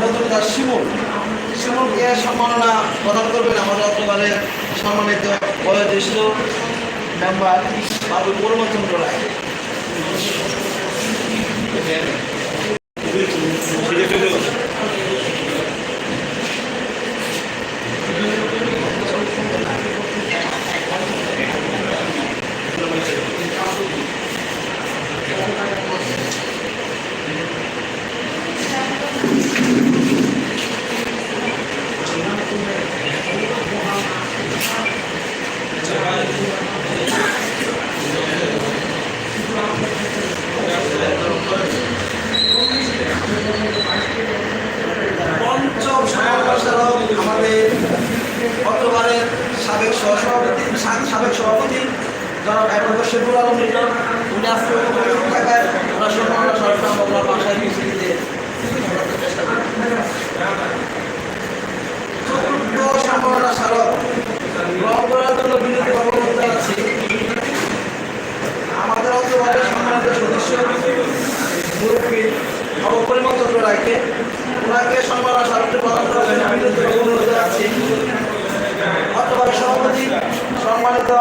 মধুমিতা শিমুল। শিমুলকে সম্মাননা প্রদান করবেন আমাদের অক্টোবরের সম্মানিত বয়োজ্যেষ্ঠ মেম্বার বাবু পূর্ণচন্দ্র রায়। পঞ্চম সাবেক সহসভাপতি সাবেক সভাপতি, জনাব অ্যাডভোকেট শেখুল আলম উনি উপস্থিত থাকায় ওনার সম্মাননা সরকার কিছু দিতে চতুর্থ স্মারক গ্রহণ করার জন্য আমাদের সদস্য, মুরব্বী চন্দ্র রায়কে ওনাকে সম্মান স্মারকটি প্রদান করার জন্য বিনীত অনুরোধ সম্মানিত